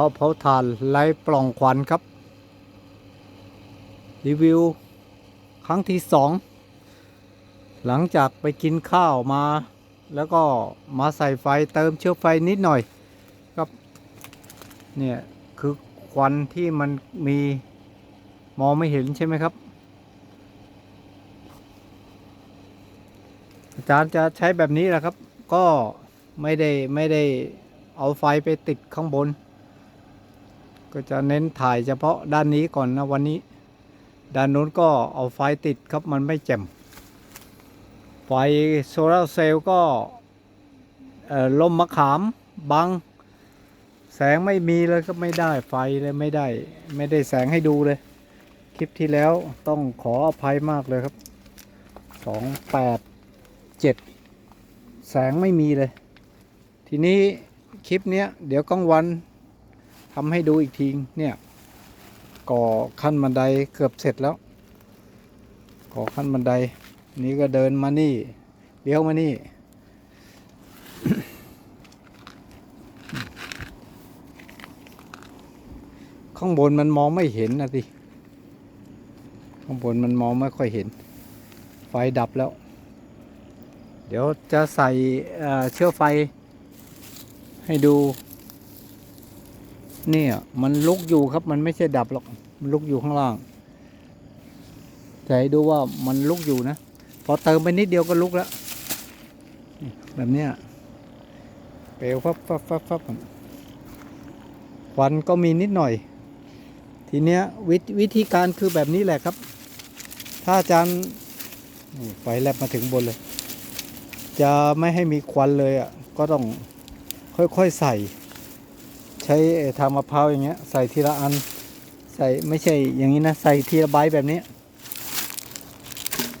าเผาถ่านไร้ปล่องควันครับ รีวิว ครั้งที่สองหลังจากไปกินข้าวมา แล้วก็มาใส่ไฟเติมเชื้อไฟนิดหน่อยครับเนี่ยคือควันที่มันมีมองไม่เห็นใช่ไหมครับ อาจารย์จะใช้แบบนี้แหละครับ ก็ไม่ได้ไม่ได้เอาไฟไปติดข้างบน ก็จะเน้นถ่ายเฉพาะด้านนี้ก่อนนะวันนี้ ด้านนู้นก็เอาไฟติดครับมันไม่แจ่มไฟโซลาร์เซลล์ก็เอ่อลมมะขามบัง แสงไม่มีเลยก็ไม่ได้ไฟเลยไม่ได้ ไม่ได้แสงให้ดูเลย คลิปที่แล้วต้องขออภัยมากเลยครับสองแปดเจ็ดแสงไม่มีเลย ทีนี้คลิปเนี้ยเดี๋ยวกลางวัน ทำให้ดูอีกทีเนี่ยก่อขั้นบันไดเกือบเสร็จแล้ว ก่อขั้นบันได นี่ก็เดินมานี่เลี้ยวมานี่ ข้างบนมันมองไม่เห็นนะสิข้างบนมันมองไม่ค่อยเห็น ไฟดับแล้ว เดี๋ยวจะใส่เอ่อเชื้อไฟให้ดู เนี่ย มันลุกอยู่ครับ มันไม่ใช่ดับหรอกมันลุกอยู่ข้างล่างจะให้ดูว่ามันลุกอยู่นะ พอเติมไปนิดเดียวก็ลุกแล้ว แบบเนี้ยเปลวฟับฟับฟับฟับควันก็มีนิดหน่อย ทีเนี้ยวิธวิธีการคือแบบนี้แหละครับ ถ้าอาจารย์นี่ไฟแลบมาถึงบนเลย จะไม่ให้มีควันเลยอะ ก็ต้องค่อยๆใส่ ใช้ทางมะพร้าวอย่างเงี้ย ใส่ทีละอัน ใส่ไม่ใช่อย่างนี้นะ ใส่ทีละใบแบบนี้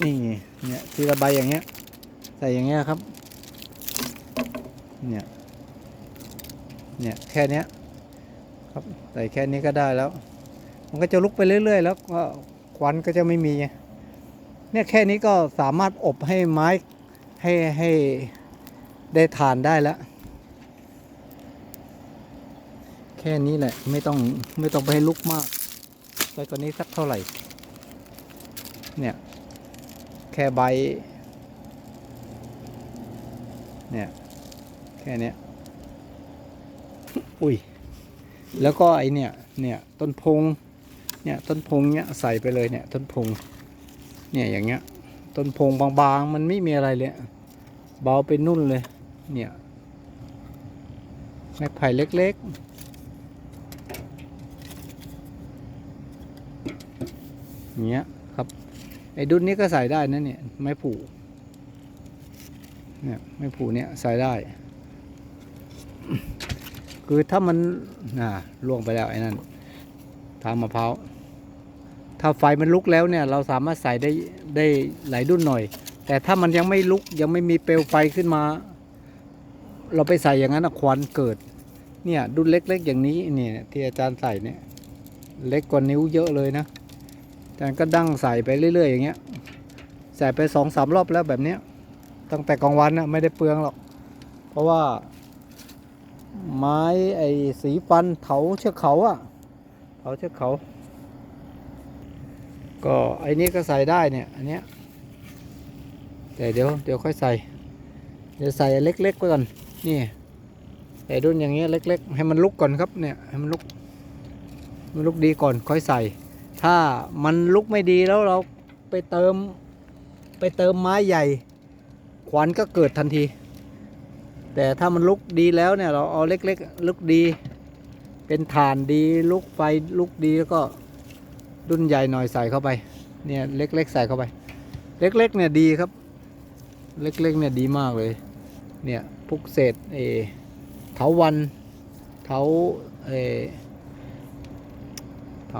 นี่เนี่ยทีละใบอย่างเงี้ย ใส่อย่างเงี้ยครับ เนี่ย เนี่ยแค่เนี้ยครับ ใส่แค่นี้ก็ได้แล้ว มันก็จะลุกไปเรื่อย ๆ แล้วก็ควันก็จะไม่มี เนี่ยแค่นี้ก็สามารถอบให้ไม้ให้ให้ได้ทานได้แล้ว แค่นี้แหละ ไม่ต้องไม่ต้องไปให้ลุกมากไปกว่านี้สักเท่าไหร่ เนี่ย แค่ใบ เนี่ย แค่นี้อุ้ย แล้วก็ไอเนี่ย เนี่ย ต้นพง เนี่ย ต้นพงเนี้ยใส่ไปเลยเนี่ย ต้นพง เนี่ยอย่างเงี้ย ต้นพงบางๆ มันไม่มีอะไรเลยเบาเป็นนุ่นเลย เนี่ยไม้ไผ่เล็ก ๆอย่าง เงี้ยครับไอ้ดุนนี้ก็ใส่ได้นะเนี่ยไม้ผูเนี่ยไม้ผูเนี่ยใส่ได้ คือถ้ามันน่ะล่วงไปแล้วไอ้นั่นทางมะพร้าวถ้าไฟมันลุกแล้วเนี่ย เราสามารถใส่ได้ได้หลายดุนหน่อย แต่ถ้ามันยังไม่ลุกยังไม่มีเปลวไฟขึ้นมา เราไปใส่อย่างนั้นควันเกิด เนี่ยดุนเล็กๆอย่างนี้เนี่ยที่อาจารย์ใส่เนี่ย เล็กกว่านิ้วเยอะเลยนะ อาจารย์ก็ดั้งใส่ไปเรื่อย ๆ อย่างเงี้ยใส่ไปสองสามรอบแล้วแบบเนี้ยตั้งแต่กลางวันนะไม่ได้เปลืองหรอก เพราะว่า ไม้ไอ้สีฟันเถาเชือกเขาอะเถาเชือกเขา ก็ไอ้นี้ก็ใส่ได้เนี่ยอันเนี้ยแต่เดี๋ยวเดี๋ยวค่อยใส่ เดี๋ยวใส่เล็กๆก่อนนี่แต่รุ่นอย่างเงี้ยเล็ก ๆ ให้มันลุกก่อนครับเนี่ยให้มันลุกมันลุกดีก่อนค่อยใส่ ถ้ามันลุกไม่ดีแล้วเราไปเติมไปเติมไม้ใหญ่ควันก็เกิดทันที แต่ถ้ามันลุกดีแล้วเนี่ยเราเอาเล็กๆลุกดี เป็นฐานดีลุกไฟลุกดีแล้วก็รุ่นใหญ่หน่อยใส่เข้าไปเนี่ยเล็กๆใส่เข้าไป เล็กๆเนี่ยดีครับ เล็กๆเนี่ยดีมากเลย เนี่ยพวกเศษเอเถาวันเถาเอ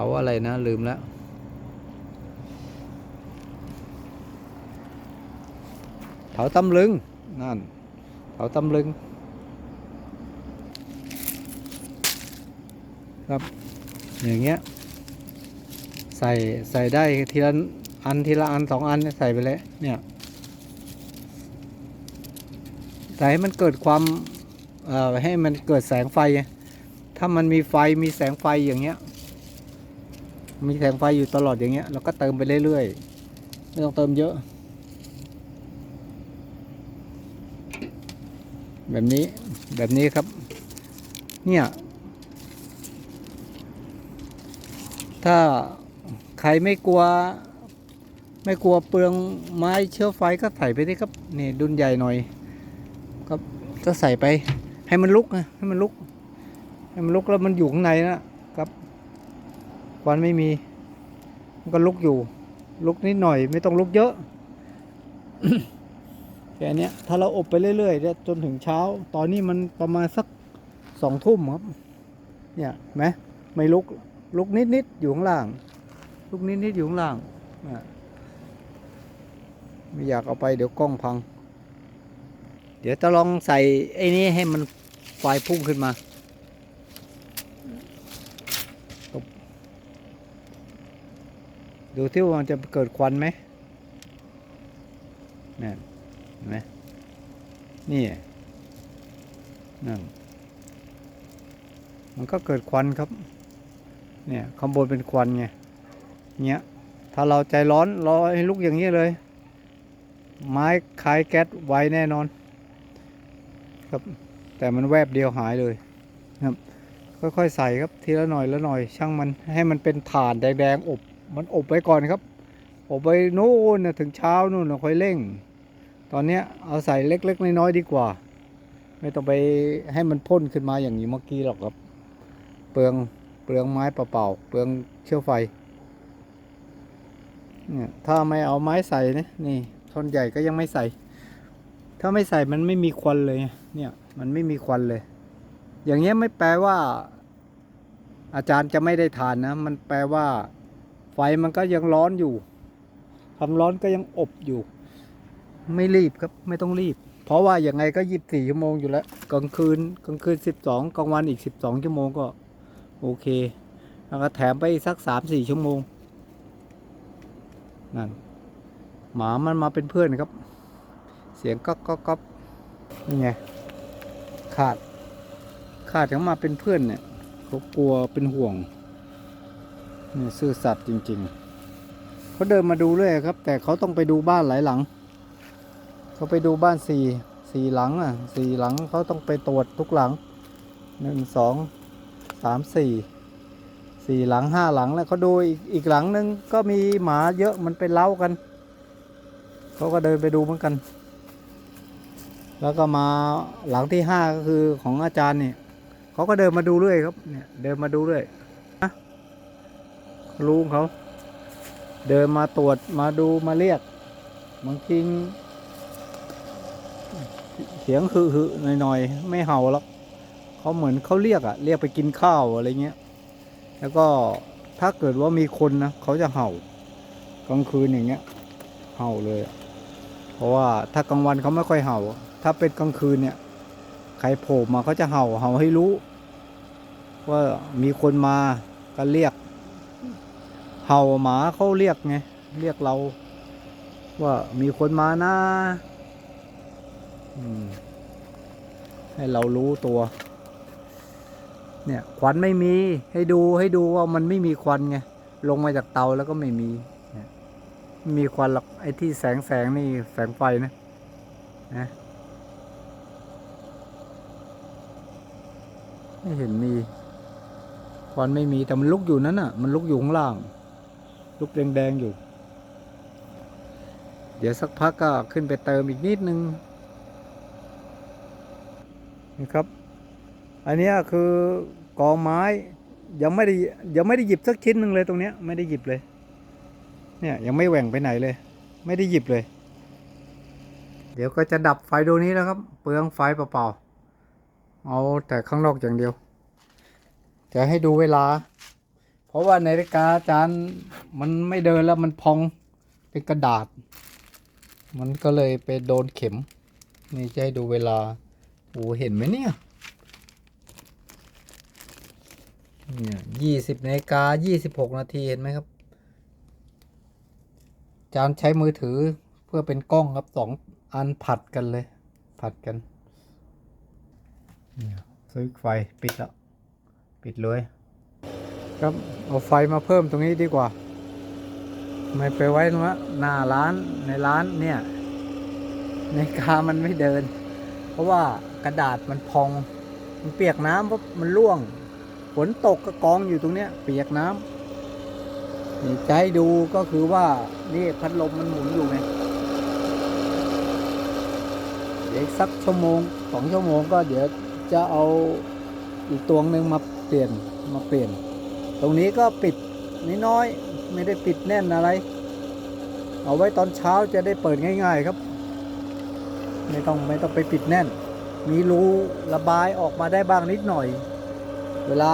าอะไรนะ ลืมแล้วเถาตำลึง นั่นเถาตำลึง ครับ อย่างเงี้ย ใส่ใส่ได้ทีละอันทีละอันสองอันใส่ไปเลยเนี่ยใส่ให้มันเกิดความเอ่อให้มันเกิดแสงไฟ ถ้ามันมีไฟมีแสงไฟอย่างเงี้ย มีแสงไฟอยู่ตลอดอย่างเงี้ยเราก็เติมไปเรื่อยๆไม่ต้องเติมเยอะ แบบนี้แบบนี้ครับ เนี่ย ถ้าใครไม่กลัว ไม่กลัวเปลืองไม้เชื้อไฟก็ใส่ไปดิครับนี่ดุนใหญ่หน่อยครับก็ใส่ไป ให้มันลุกนะให้มันลุก ให้มันลุกแล้วมันอยู่ข้างในนะ ครับควันไม่มี มันก็ลุกอยู่ ลุกนิดหน่อย ไม่ต้องลุกเยอะแค่นี้ถ้าเราอบไปเรื่อยๆเนี่ยจนถึงเช้า ตอนนี้มันประมาณสักสองทุ่มครับ เนี่ยไหมไม่ลุก ลุกนิดๆอยู่ข้างล่าง ลุกนิดๆอยู่ข้างล่างไม่อยากเอาไปเดี๋ยวกล้องพัง เดี๋ยวจะลองใส่ไอ้นี้ให้มันไฟพุ่งขึ้นมา ดูที่ว่ามันจะเกิดควันไหมนี่นเห็นไหมนี่นั่นมันก็เกิดควันครับ เนี่ยข้างบนเป็นควันไงเนี้ยถ้าเราใจร้อนรอให้ลุกอย่างนี้เลย ไม้คายแก๊สไวแน่นอน ครับ แต่มันแวบเดียวหายเลยครับ ค่อยๆใส่ครับทีละหน่อยละหน่อย ช่างมันให้มันเป็นถ่านแดงๆอบ มันอบไว้ก่อนครับ อบไปนู่นนะถึงเช้านู่นนะค่อยเร่ง ตอนนี้เอาใส่เล็ก ๆ น้อยๆดีกว่า ไม่ต้องไปให้มันพ่นขึ้นมาอย่างนี้เมื่อกี้หรอกครับ เปลืองเปลืองไม้เปล่าๆเปลืองเชื้อไฟเนี่ยถ้าไม่เอาไม้ใส่นะนี่ท่อนใหญ่ก็ยังไม่ใส่ ถ้าไม่ใส่มันไม่มีควันเลย เนี่ยมันไม่มีควันเลย อย่างเงี้ยไม่แปลว่า อาจารย์จะไม่ได้ทานนะ มันแปลว่า ไฟมันก็ยังร้อนอยู่ความร้อนก็ยังอบอยู่ ไม่รีบครับไม่ต้องรีบ เพราะว่าอย่างไงก็ยีิบสี่ชั่วโมงอยู่แล้วกลางคืนกลางคืนสิบสองกลางวันอีกสิบสองชั่วโมงก็ โอเคแล้วก็แถมไปอีกสักสามสี่ชั่วโมงนั่นหมามันมาเป็นเพื่อนครับ เสียงก๊อกก๊อกก๊อกนี่ไงขาด ขาดเขามาเป็นเพื่อนเนี่ยเขากลัวเป็นห่วง นี่ซื่อสัตย์จริง ๆ เขาเดินมาดูเลยครับ แต่เขาต้องไปดูบ้านหลายหลัง เขาไปดูบ้านสี่สี่หลังอะสี่หลังเขาต้องไปตรวจทุกหลังหนึ่งสองสามสี่สี่หลังห้าหลังแล้วเขาดูอีกอีกหลังนึงก็มีหมาเยอะมันไปเล้ากัน เขาก็เดินไปดูเหมือนกัน แล้วก็มาหลังที่ห้าก็คือของอาจารย์เนี่ยเขาก็เดินมาดูเรื่อยครับเนี่ยเดินมาดูเรื่อย ลุงเขา เดินมาตรวจมาดูมาเรียกบางทีเสียงหือหืหน่อยๆ ไม่เห่าหรอกเขาเหมือนเขาเรียกอะเรียกไปกินข้าวอะไรเงี้ย แล้วก็ถ้าเกิดว่ามีคนนะเขาจะเห่ากลางคืนอย่างเงี้ย เห่าเลย เพราะว่าถ้ากลางวันเขาไม่ค่อยเห่า ถ้าเป็นกลางคืนเนี่ยใครโผล่มาเขาจะเห่าเห่าให้รู้ ว่ามีคนมาก็เรียก เห่าหมาเขาเรียกไง เรียกเรา ว่ามีคนมานะให้เรารู้ตัว เนี่ยควันไม่มีให้ดูให้ดูว่ามันไม่มีควันไงลงมาจากเตาแล้วก็ไม่มีมีควันหรอกไอ้ที่แสงแสงนี่แสงไฟนะนะไม่เห็นมีควันไม่มีแต่มันลุกอยู่นั้นน่ะ มันลุกอยู่ข้างล่าง ลุกแดงๆอยู่ เดี๋ยวสักพักก็ขึ้นไปเติมอีกนิดนึงนี่ครับ อันนี้คือกองไม้ยังไม่ได้ยังไม่ได้หยิบสักชิ้นหนึ่งเลยตรงเนี้ยไม่ได้หยิบเลย เนี่ยยังไม่แหว่งไปไหนเลย ไม่ได้หยิบเลย เดี๋ยวก็จะดับไฟดวงนี้แล้วครับ เปลืองไฟเปล่าๆเอาแต่ข้างนอกอย่างเดียวจะให้ดูเวลา เพราะว่านาฬิกาอาจารย์มันไม่เดินแล้วมันพองเป็นกระดาษ มันก็เลยไปโดนเข็ม นี่จะให้ดูเวลาโอ้เห็นไหมเนี่ยเนี่ยยี่สิบนาฬิกายี่สิบหกนาทีเห็นไหมครับจารย์ใช้มือถือเพื่อเป็นกล้องครับสองอันผัดกันเลย ผัดกันเนี่ยสวิตช์ไฟปิดแล้ว ปิดเลย ครับเอาไฟมาเพิ่มตรงนี้ดีกว่า ไม่ไปไว้ตรงนั้หน้าร้านในร้านเนี่ย ในกามันไม่เดิน เพราะว่ากระดาษมันพอง มันเปียกน้ำเพราะมันร่วงฝนตกก็กองอยู่ตรงเนี้ย เปียกน้ำนี่จะให้ดูก็คือว่านี่พัดลมมันหมุนอยู่ไงเดี๋ยวสักชั่วโมงสองชั่วโมงก็เดี๋ยวจะเอาอีกตัวหนึ่งมาเปลี่ยนมาเปลี่ยน ตรงนี้ก็ปิดนิดน้อยไม่ได้ปิดแน่นอะไร เอาไว้ตอนเช้าจะได้เปิดง่าย ๆ ครับ ไม่ต้องไม่ต้องไปปิดแน่น มีรูระบายออกมาได้บ้างนิดหน่อย เวลา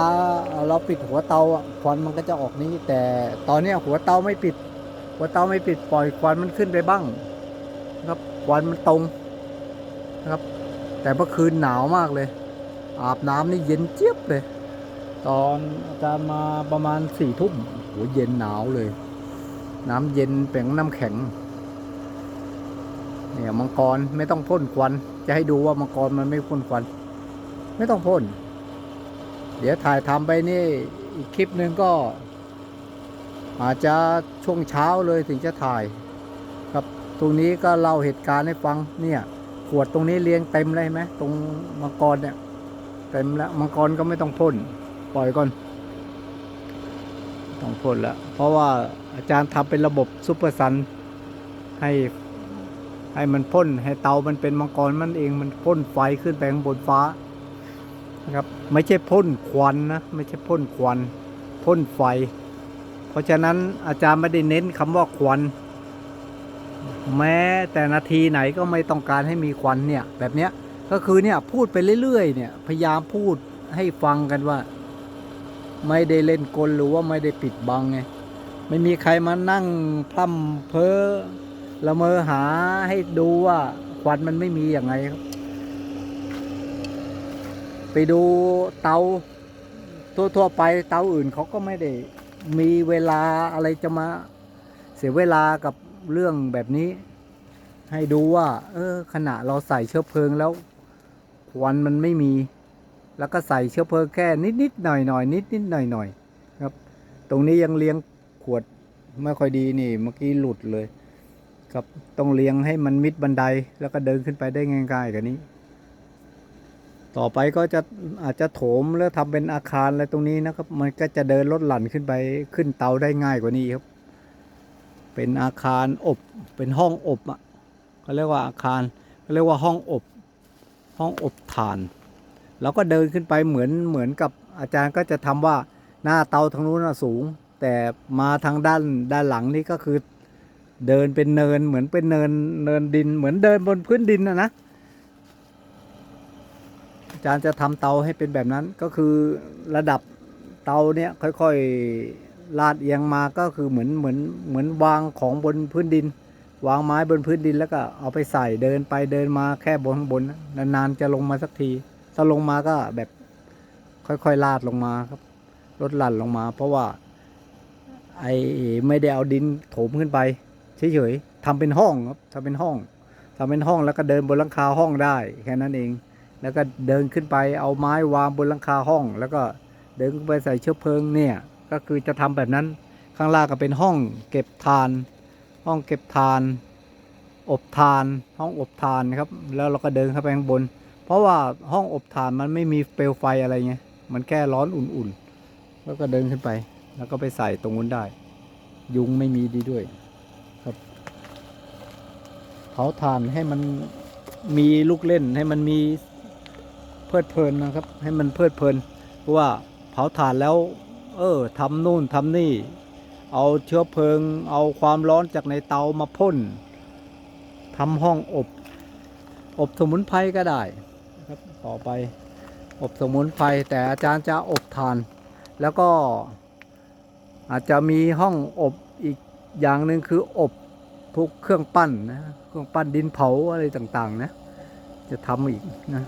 เราปิดหัวเตาควันมันก็จะออกนี้ แต่ตอนนี้หัวเตาไม่ปิด หัวเตาไม่ปิดปล่อยควันมันขึ้นไปบ้างนะครับควันมันตรงนะครับ แต่เมื่อคืนหนาวมากเลย อาบน้ำนี่เย็นเจี๊ยบเลย ตอนอาจารย์มาประมาณสี่ทุ่มโหเย็นหนาวเลย น้ำเย็นแป่งน้ำแข็ง เนี่ยมังกรไม่ต้องพ่นควัน จะให้ดูว่ามังกรมันไม่พ่นควัน ไม่ต้องพ่น เดี๋ยวถ่ายทำไปนี่อีกคลิปหนึ่งก็ อาจจะช่วงเช้าเลยถึงจะถ่าย ครับตรงนี้ก็เล่าเหตุการณ์ให้ฟังเนี่ยขวดตรงนี้เรียงเต็มเลยไหมตรงมังกรเนี่ยเต็มแล้วมังกรก็ไม่ต้องพ่น ปล่อยก่อน ต้องพ่นแล้ว เพราะว่าอาจารย์ทำเป็นระบบซุปเปอร์ซันให้ให้มันพ่นให้เตามันเป็นมังกรมันเองมันพ่นไฟขึ้นไปข้างบนฟ้านะครับ ไม่ใช่พ่นควันนะไม่ใช่พ่นควันพ่นไฟ เพราะฉะนั้นอาจารย์ไม่ได้เน้นคำว่าควัน แม้แต่นาทีไหนก็ไม่ต้องการให้มีควันเนี่ยแบบเนี้ยก็คือเนี่ยพูดไปเรื่อยๆเนี่ยพยายามพูดให้ฟังกันว่า ไม่ได้เล่นกลหรือว่าไม่ได้ปิดบังไงไม่มีใครมานั่งพร่ำเพ้อละเมอหาให้ดูว่าควันมันไม่มีอย่างไงครับ ไปดูเตาทั่วๆไปเตาอื่นเขาก็ไม่ได้มีเวลาอะไรจะมาเสียเวลากับเรื่องแบบนี้ ให้ดูว่า เออขณะเราใส่เชื้อเพลิงแล้ว ควันมันไม่มี แล้วก็ใส่เชื้อเพลิงแค่นิดนิดๆหน่อยหน่อยนิดนิดๆหน่อยหน่อยๆครับ ตรงนี้ยังเลี้ยงขวดไม่ค่อยดีนี่เมื่อกี้หลุดเลย ครับต้องเลี้ยงให้มันมิดบันไดแล้วก็เดินขึ้นไปได้ง่ายๆกันนี้ ต่อไปก็จะอาจจะโถมแล้วทำเป็นอาคารอะไรตรงนี้นะครับ มันก็จะเดินลดหลั่นขึ้นไปขึ้นเตาได้ง่ายกว่านี้ครับ เป็นอาคารอบเป็นห้องอบอะเขาเรียกว่าอาคารเขาเรียกว่าห้องอบ ห้องอบถ่าน แล้วก็เดินขึ้นไปเหมือนเหมือนกับอาจารย์ก็จะทำว่าหน้าเตาทางนู้นนะสูง แต่มาทางด้านด้านหลังนี่ก็คือ เดินเป็นเนินเหมือนเป็นเนินเนินดิน เหมือนเดินบนพื้นดินนะนะอาจารย์จะทำเตาให้เป็นแบบนั้นก็คือระดับเตาเนี่ยค่อยๆลาดเอียงมาก็คือเหมือนเหมือนเหมือนวางของบนพื้นดิน วางไม้บนพื้นดินแล้วก็เอาไปใส่เดินไปเดินมาแค่บนข้างบนนานๆจะลงมาสักที ถ้าลงมาก็แบบค่อยๆลาดลงมาครับลดหลั่นลงมา เพราะว่า ไอ้ไม่ได้เอาดินโถมขึ้นไปเฉยๆทำเป็นห้องครับทำเป็นห้องทำเป็นห้องแล้วก็เดินบนหลังคาห้องได้แค่นั้นเอง แล้วก็เดินขึ้นไปเอาไม้วางบนหลังคาห้อง แล้วก็เดินขึ้นไปใส่เชื้อเพลิงเนี่ย ก็คือจะทำแบบนั้นข้างล่างก็เป็นห้องเก็บทาน ห้องเก็บทาน อบทาน ห้องอบทานครับ แล้วเราก็เดินเข้าไปข้างบน ราะว่าห้องอบทานมันไม่มีเปลวไฟอะไรไงมันแค่ร้อนอุ่นๆ แล้วก็เดินขึ้นไป แล้วก็ไปใส่ตรงนู้นได้ ยุงไม่มีดีด้วยครับเผาถ่านให้มันมีลูกเล่นให้มันมีเพลิดเพลินนะครับ ให้มันเพลิดเพลินเพราะว่าเผาถ่านแล้ว เออทำนู่นทำนี่ เอาเชื้อเพลิง เอาความร้อนจากในเตามาพ่นทำห้องอบ อบสมุนไพรก็ได้ ครับต่อไปอบสมุนไพรแต่อาจารย์จะอบทาน แล้วก็อาจจะมีห้องอบอีกอย่างหนึ่งคืออบทุกเครื่องปั้นนะเครื่องปั้นดินเผาอะไรต่างๆนะ จะทำอีกนะ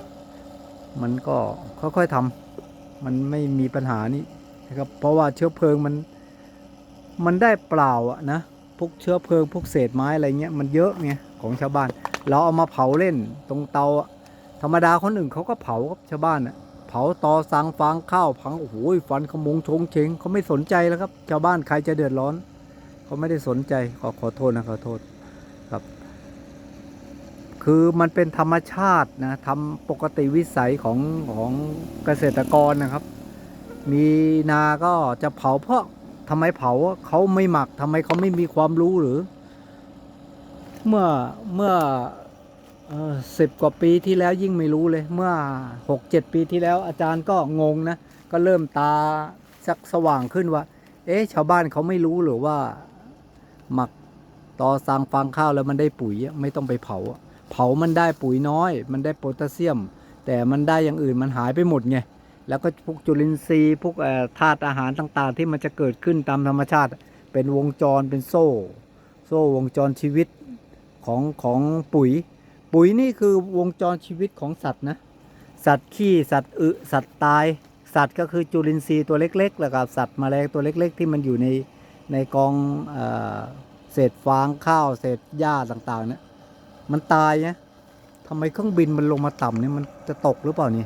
มันก็ค่อยๆทำมันไม่มีปัญหานี้นะครับเพราะว่าเชื้อเพลิงมันมันได้เปล่าอะนะพวกเชื้อเพลิงพวกเศษไม้อะไรเงี้ยมันเยอะไงของชาวบ้าน เราเอามาเผาเล่นตรงเตาอะ ธรรมดาคนอื่นเขาก็เผาครับชาวบ้านอะเผาตอสังฟางข้าวพังโอ้โหฟันขมงชงเชงเขาไม่สนใจแล้วครับ ชาวบ้านใครจะเดือดร้อนเขาไม่ได้สนใจขอขอโทษนะขอโทษครับ คือมันเป็นธรรมชาตินะทำปกติวิสัยของของเกษตรกรนะครับ มีนาก็จะเผาเพราะทำไมเผาเขาไม่หมักทำไมเขาไม่มีความรู้หรือ เมื่อเมื่อ สิบกว่าปีที่แล้วยิ่งไม่รู้เลย เมื่อหกเจ็ดปีที่แล้วอาจารย์ก็งงนะ ก็เริ่มตาสักสว่างขึ้นว่า เอ๊ะชาวบ้านเขาไม่รู้หรือว่า หมักต่อสร้างฟางข้าวแล้วมันได้ปุ๋ยไม่ต้องไปเผา เผามันได้ปุ๋ยน้อย มันได้โพแทสเซียม แต่มันได้อย่างอื่นมันหายไปหมดไงแล้วก็พวกจุลินทรีย์พวกธาตุอาหารต่างๆ ที่มันจะเกิดขึ้นตามธรรมชาติ เป็นวงจรเป็นโซ่ โซ่วงจรชีวิตของของปุ๋ย ปุ๋ยนี่คือวงจรชีวิตของสัตว์นะ สัตว์ขี้สัตว์อึสัตว์ตาย สัตว์ก็คือจุลินทรีย์ตัวเล็กๆแล้วก็สัตว์แมลงตัวเล็ก ๆ ที่มันอยู่ในในกองเอเศษฟางข้าวเศษหญ้าต่างๆเนี่ยมันตายนะทำไมเครื่องบินมันลงมาต่ำเนี่ยมันจะตกหรือเปล่านี่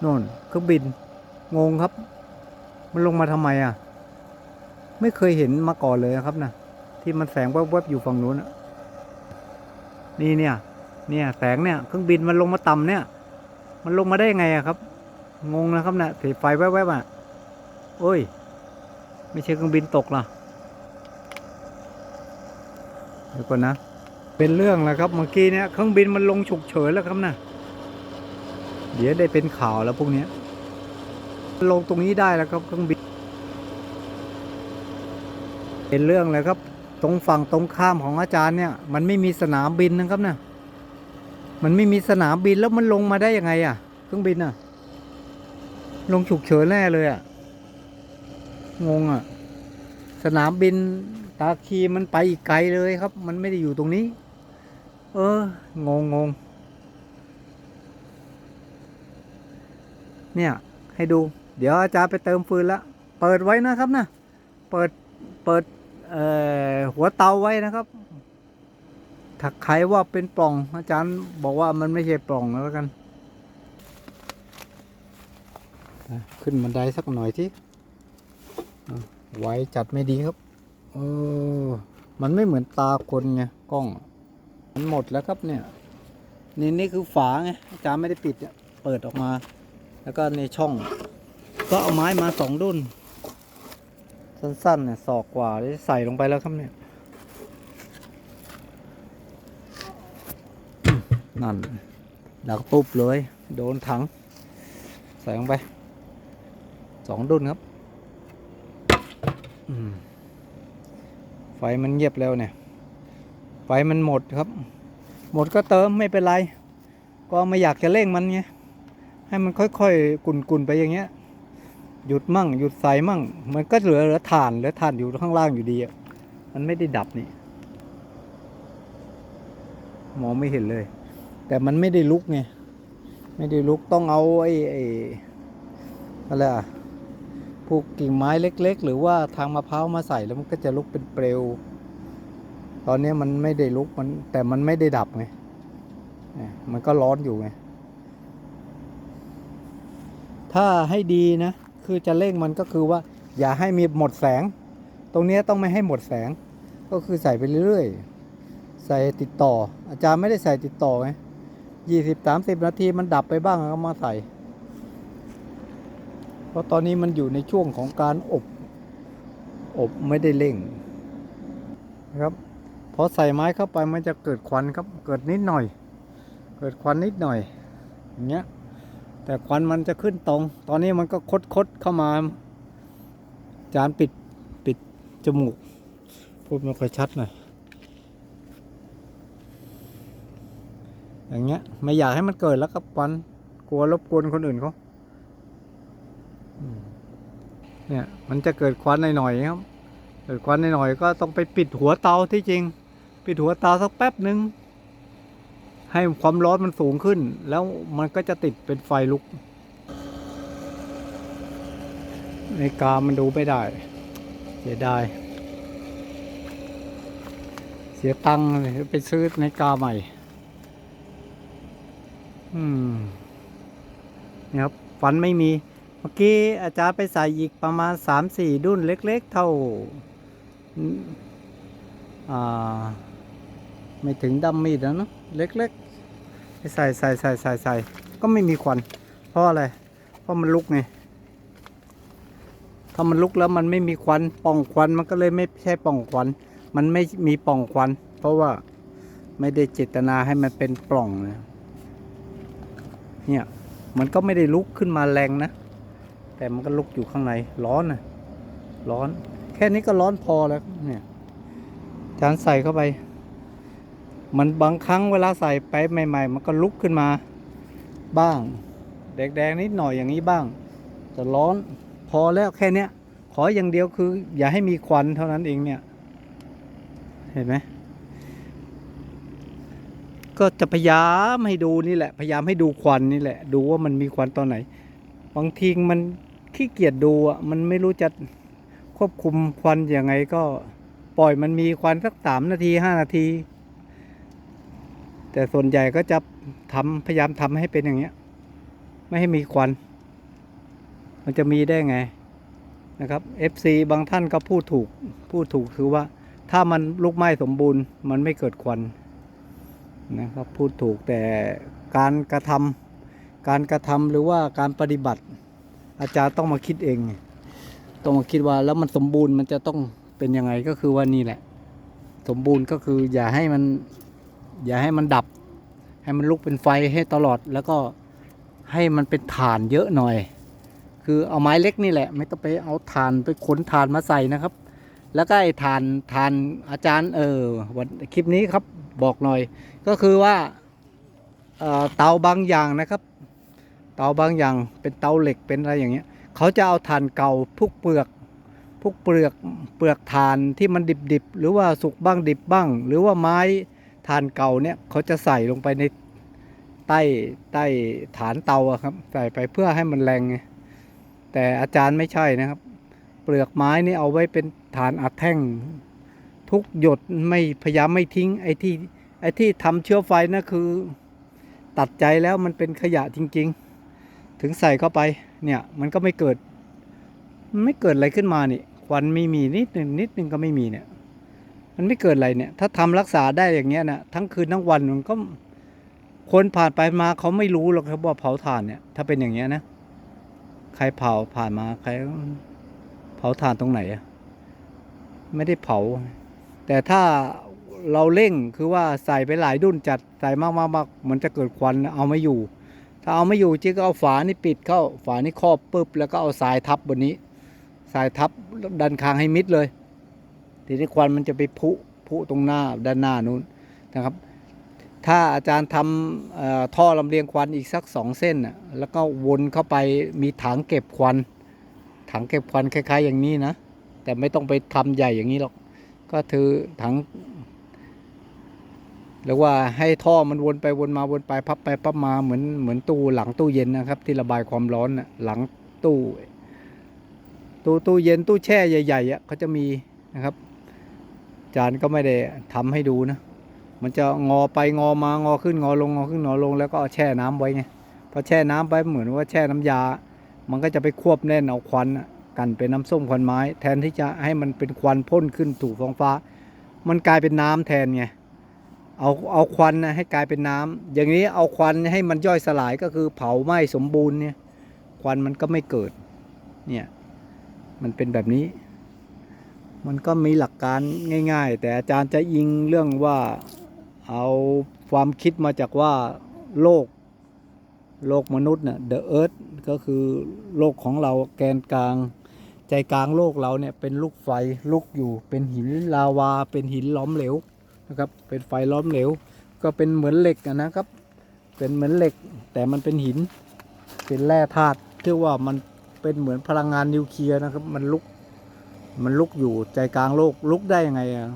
โน่นเครื่องบินงงครับ มันลงมาทำไมอะ ไม่เคยเห็นมาก่อนเลยนะครับนะที่มันแสงแวบๆอยู่ฝั่งนู้นอะ นี่เนี่ย เนี่ยแสงเนี่ยเครื่องบินมันลงมาต่ำเนี่ย มันลงมาได้ยังไงอะครับ งงนะครับนะถือไฟแวบๆอะโอ้ย ไม่ใช่เครื่องบินตกหรอเดี๋ยวก่อนนะ เป็นเรื่องแล้วครับเมื่อกี้เนี่ยเครื่องบินมันลงฉุกเฉินแล้วครับนะเดี๋ยวได้เป็นข่าวแล้วพวกเนี้ยลงตรงนี้ได้แล้วครับเครื่องบิน เป็นเรื่องเลยครับ ตรงฝั่งตรงข้ามของอาจารย์เนี่ยมันไม่มีสนามบินนะครับเนะมันไม่มีสนามบินแล้วมันลงมาได้ยังไงอะเครื่องบินอะ ลงฉุกเฉินแน่เลยอะงงอะ สนามบินตาคีมันไปอีกไกลเลยครับ มันไม่ได้อยู่ตรงนี้ เอองงงงเนี่ย ให้ดู เดี๋ยวอาจารย์ไปเติมฟืนละ เปิดไว้นะครับนะ เปิด เปิด หัวเตาไว้นะครับ ถ้าใครว่าเป็นปล่อง อาจารย์บอกว่ามันไม่ใช่ปล่องแล้วกัน ขึ้นบันไดสักหน่อยที่ไว้จัดไม่ดีครับเออมันไม่เหมือนตาคนไงกล้อง มันหมดแล้วครับเนี่ย นี่นี่คือฝาไงอาจารย์ไม่ได้ปิดเนี่ยเปิดออกมา แล้วก็ในช่อง ก็เอาไม้มาสองดุน สั้นๆเนี่ยศอกกว่าได้ใส่ลงไปแล้วครับเนี่ย นั่นดักปุ๊บเลย โดนถัง ใส่ลงไปสองดุนครับไฟมันเงียบแล้วเนี่ย ไฟมันหมดครับ หมดก็เติมไม่เป็นไร ก็ไม่อยากจะเร่งมันไงให้มันค่อยๆกุ่นๆไปอย่างเงี้ย หยุดมั่ง หยุดใส่มั่ง มันก็เหลือเหลือถ่านเหลือถ่านอยู่ข้างล่างอยู่ดีอะมันไม่ได้ดับนี่มองไม่เห็นเลย แต่มันไม่ได้ลุกไงไม่ได้ลุกต้องเอาไอ้ไอ้อะไรอะพวกกิ่งไม้เล็ก ๆ หรือว่าทางมะพร้าวมาใส่แล้วมันก็จะลุกเป็นเปลว ตอนนี้มันไม่ได้ลุกมันแต่มันไม่ได้ดับไงมันก็ร้อนอยู่ไงถ้าให้ดีนะ คือจะเร่งมันก็คือว่า อย่าให้มีหมดแสง ตรงนี้ต้องไม่ให้หมดแสง ก็คือใส่ไปเรื่อยๆ ใส่ติดต่อ อาจารย์ไม่ได้ใส่ติดต่อไงยี่สิบสามสิบนาทีมันดับไปบ้างก็มาใส่ เพราะตอนนี้มันอยู่ในช่วงของการอบ อบไม่ได้เร่งนะครับพอใส่ไม้เข้าไปมันจะเกิดควันครับ เกิดนิดหน่อย เกิดควันนิดหน่อยอย่างเงี้ย แต่ควันมันจะขึ้นตรง ตอนนี้มันก็คดคดๆเข้ามา จานปิดปิดจมูก พูดไม่ค่อยชัดหน่อย อย่างเงี้ย ไม่อยากให้มันเกิดแล้วกับควัน กลัวรบกวนคนอื่นเขาเนี่ย มันจะเกิดควันหน่อยๆครับ เกิดควันหน่อยๆก็ต้องไปปิดหัวเตาที่จริง ปิดหัวเตาสักแป๊บหนึ่ง ให้ความร้อนมันสูงขึ้น แล้วมันก็จะติดเป็นไฟลุกในกามันดูไม่ได้ เสียดาย เสียตังค์ไปซื้อในกาใหม่ อืมนี่ครับฟันไม่มี เมื่อกี้อาจารย์ไปใส่อีกประมาณสามสี่ดุนเล็ก ๆ เท่า อ่า ไม่ถึงดำมีดนะเนอะเล็ก ๆ ใส่ใส่ใส่ใส่ใส่ก็ไม่มีควัน เพราะอะไร เพราะมันลุกไง ถ้ามันลุกแล้วมันไม่มีควันป่องควันมันก็เลยไม่ใช่ป่องควัน มันไม่มีป่องควัน เพราะว่าไม่ได้เจตนาให้มันเป็นปล่องนะเนี่ยมันก็ไม่ได้ลุกขึ้นมาแรงนะ แต่มันก็ลุกอยู่ข้างในร้อนนะร้อน แค่นี้ก็ร้อนพอแล้วเนี่ยจานใส่เข้าไป มันบางครั้งเวลาใส่ไปใหม่ ๆ มันก็ลุกขึ้นมาบ้าง แดงๆนิดหน่อยอย่างนี้บ้าง จะร้อนพอแล้วแค่เนี้ย ขออย่างเดียวคือ อย่าให้มีควันเท่านั้นเองเนี่ย เห็นไหมก็จะพยายามให้ดูนี่แหละ พยายามให้ดูควันนี่แหละ ดูว่ามันมีควันตอนไหน บางทีมันขี้เกียจดูอะ มันไม่รู้จะควบคุมควันยังไงก็ปล่อยมันมีควันสักสามนาทีห้านาที แต่ส่วนใหญ่ก็จะทำพยายามทำให้เป็นอย่างเงี้ย ไม่ให้มีควัน มันจะมีได้ไงนะครับ FC บางท่านก็พูดถูกพูดถูกคือว่า ถ้ามันลุกไหม้สมบูรณ์ มันไม่เกิดควันนะครับพูดถูกแต่การกระทำการกระทำหรือว่าการปฏิบัติ อาจารย์ต้องมาคิดเอง ต้องมาคิดว่าแล้วมันสมบูรณ์มันจะต้องเป็นยังไงก็คือว่านี่แหละ สมบูรณ์ก็คืออย่าให้มัน อย่าให้มันดับ ให้มันลุกเป็นไฟให้ตลอดแล้วก็ให้มันเป็นฐานเยอะหน่อย คือเอาไม้เล็กนี่แหละ ไม่ต้องไปเอาฐานไปขนฐานมาใส่นะครับ แล้วก็ไอ้ฐานฐานอาจารย์ เออวันคลิปนี้ครับบอกหน่อย ก็คือว่าเออเตาบางอย่างนะครับ เตาบางอย่างเป็นเตาเหล็กเป็นอะไรอย่างเงี้ยเขาจะเอาถ่านเก่าพวกเปลือกพวกเปลือกเปลือกถ่านที่มันดิบๆหรือว่าสุกบ้างดิบบ้าง หรือว่าไม้ ถ่านเก่าเนี่ยเขาจะใส่ลงไปในใต้ใต้ฐานเตาครับ ใส่ไปเพื่อให้มันแรงไงแต่อาจารย์ไม่ใช่นะครับ เปลือกไม้นี่เอาไว้เป็นฐานอัดแท่ง ทุกหยดไม่พยายามไม่ทิ้งไอ้ที่ไอ้ที่ทำเชื้อไฟนั่นคือ ตัดใจแล้วมันเป็นขยะจริง ๆ ถึงใส่เข้าไปเนี่ยมันก็ไม่เกิด ไม่เกิดอะไรขึ้นมานี่ควันไม่มีนิดหนึ่งนิดหนึ่งก็ไม่มีเนี่ย มันไม่เกิดอะไรเนี่ย ถ้าทำรักษาได้อย่างเงี้ยนะทั้งคืนทั้งวันมันก็คนผ่านไปมาเขาไม่รู้หรอกครับว่าเผาถ่านเนี่ย ถ้าเป็นอย่างเงี้ยนะใครเผาผ่านมาใครเผาถ่านตรงไหนอะไม่ได้เผา แต่ถ้าเราเร่งคือว่าใส่ไปหลายดุนจัดใส่มากๆๆมันจะเกิดควันเอาไม่อยู่ ถ้าเอาไม่อยู่จิ๊กก็เอาฝานี่ปิดเข้าฝานี่ครอบปุ๊บแล้วก็เอาทรายทับบนนี้ทรายทับดันคางให้มิดเลย ทีนี้ควันมันจะไปพุพุตรงหน้าด้านหน้านู้นนะครับ ถ้าอาจารย์ทำท่อลำเลียงควันอีกสักสองเส้นน่ะแล้วก็วนเข้าไปมีถังเก็บควัน ถังเก็บควันคล้ายๆ อย่างนี้นะ แต่ไม่ต้องไปทำใหญ่อย่างนี้หรอก ก็ถือถังเรียกว่าให้ท่อมันวนไปวนมาวนไปพับไปพับมาเหมือนเหมือนตู้หลังตู้เย็นนะครับ ที่ระบายความร้อนน่ะหลังตู้ตู้ตู้เย็นตู้แช่ใหญ่ๆอะเขาจะมีนะครับ จานก็ไม่ได้ทำให้ดูนะ มันจะงอไปงอมางอขึ้นงอลงงอขึ้นงอลง แล้วก็แช่น้ำไว้ไงพอแช่น้ำไปเหมือนว่าแช่น้ำยา มันก็จะไปควบแน่นเอาควันกันเป็นน้ำส้มควันไม้ แทนที่จะให้มันเป็นควันพ่นขึ้นถูกท้องฟ้า มันกลายเป็นน้ำแทนไงเอาเอาควันนะให้กลายเป็นน้ำอย่างนี้เอาควันให้มันย่อยสลายก็คือเผาไหม้สมบูรณ์เนี่ย ควันมันก็ไม่เกิด เนี่ย มันเป็นแบบนี้ มันก็มีหลักการง่าย ๆ แต่อาจารย์จะยิงเรื่องว่าเอาความคิดมาจากว่าโลกโลกมนุษย์เนี่ย the earth ก็คือโลกของเราแกนกลาง ใจกลางโลกเราเนี่ยเป็นลูกไฟลุกอยู่ เป็นหินลาวา เป็นหินล้อมเหลวนะครับ เป็นไฟล้อมเหลว ก็เป็นเหมือนเหล็กนะครับ เป็นเหมือนเหล็ก แต่มันเป็นหิน เป็นแร่ธาตุที่ว่ามันเป็นเหมือนพลังงานนิวเคลียร์นะครับ มันลุก มันลุกอยู่ใจกลางโลกลุกได้ยังไงอะ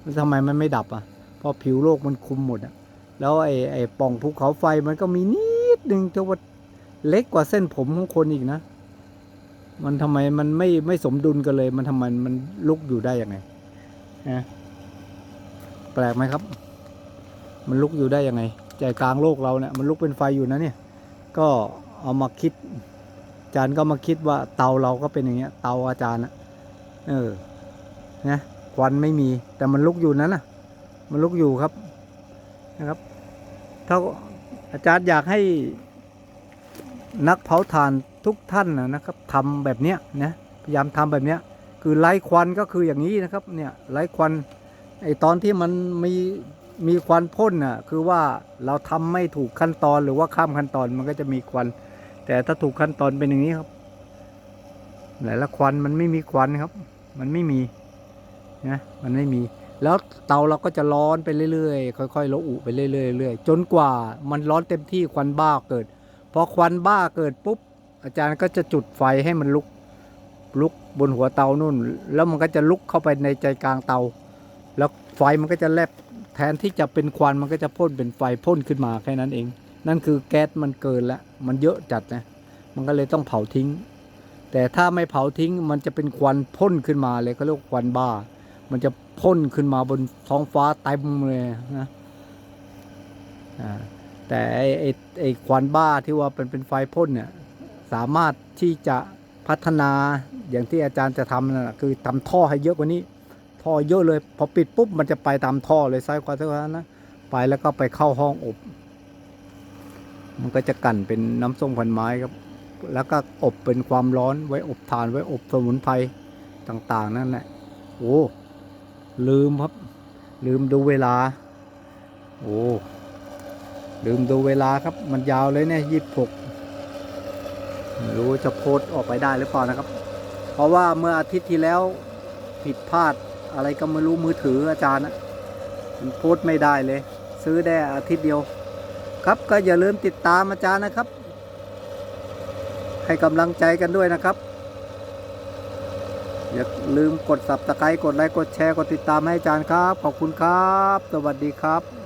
แล้วทำไมมันไม่ดับอะเพราะผิวโลกมันคุมหมดอะ แล้วไอ้ไอ้ป่องภูเขาไฟมันก็มีนิดนึงที่ว่าเล็กกว่าเส้นผมของคนอีกนะ มันทำไมมันไม่ไม่สมดุลกันเลย มันทำไมมันลุกอยู่ได้ยังไงนะแปลกไหมครับ มันลุกอยู่ได้ยังไง ใจกลางโลกเราเนี่ยมันลุกเป็นไฟอยู่นะเนี่ย ก็เอามาคิด อาจารย์ก็มาคิดว่าเตาเราก็เป็นอย่างเงี้ย เตาอาจารย์นะ เออนะควันไม่มีแต่มันลุกอยู่นั้นนะมันลุกอยู่ครับนะครับ ถ้าอาจารย์อยากให้นักเผาถ่านทุกท่านนะนะครับทำแบบเนี้ยนะพยายามทำแบบเนี้ย คือไล่ควันก็คืออย่างนี้นะครับเนี่ยไล่ควันไอตอนที่มันมีมีควันพ่นน่ะคือว่าเราทำไม่ถูกขั้นตอนหรือว่าข้ามขั้นตอนมันก็จะมีควัน แต่ถ้าถูกขั้นตอนเป็นอย่างนี้ครับไหนละควันมันไม่มีควันครับ มันไม่มีนะมันไม่มี แล้วเตาเราก็จะร้อนไปเรื่อยๆ ค่อยๆระอุไปเรื่อยๆเรื่อยๆจนกว่ามันร้อนเต็มที่ควันบ้าเกิดพอควันบ้าเกิดปุ๊บอาจารย์ก็จะจุดไฟให้มันลุกลุกบนหัวเตานู่น แล้วมันก็จะลุกเข้าไปในใจกลางเตา แล้วไฟมันก็จะแลบแทนที่จะเป็นควันมันก็จะพ่นเป็นไฟพ่นขึ้นมาแค่นั้นเอง นั่นคือแก๊สมันเกินแล้วมันเยอะจัดนะมันก็เลยต้องเผาทิ้ง แต่ถ้าไม่เผาทิ้งมันจะเป็นควันพ่นขึ้นมาเลยเขาเรียกว่าควันบ้า มันจะพ่นขึ้นมาบนท้องฟ้าเต็มเลยนะแต่ไอ้ไอ้ไอ้ควันบ้าที่ว่าเป็นเป็นไฟพ่นเนี่ยสามารถที่จะพัฒนาอย่างที่อาจารย์จะทำนั่นแหะคือทำท่อให้เยอะกว่านี้ ท่อเยอะเลยพอปิดปุ๊บมันจะไปตามท่อเลยซ้ายขวาซ้ายขวานะไปแล้วก็ไปเข้าห้องอบ มันก็จะกั่นเป็นน้ำส้มพันไม้ครับ แล้วก็อบเป็นความร้อนไว้อบถ่านไว้อบสมุนไพรต่างๆ นั่นแหละโอ้ลืมครับ ลืมดูเวลา โอ้ลืมดูเวลาครับ มันยาวเลยเนี่ยยี่สิบหกรู้จะโพสออกไปได้หรือเปล่านะครับ เพราะว่าเมื่ออาทิตย์ที่แล้วผิดพลาดอะไรก็ไม่รู้มือถืออาจารย์นะมันโพสไม่ได้เลย ซื้อได้อาทิตย์เดียว ครับก็อย่าลืมติดตามอาจารย์นะครับ ให้กำลังใจกันด้วยนะครับ อย่าลืมกด subscribe กดไลค์กดแชร์กดติดตามให้อาจารย์ครับ ขอบคุณครับ สวัสดีครับ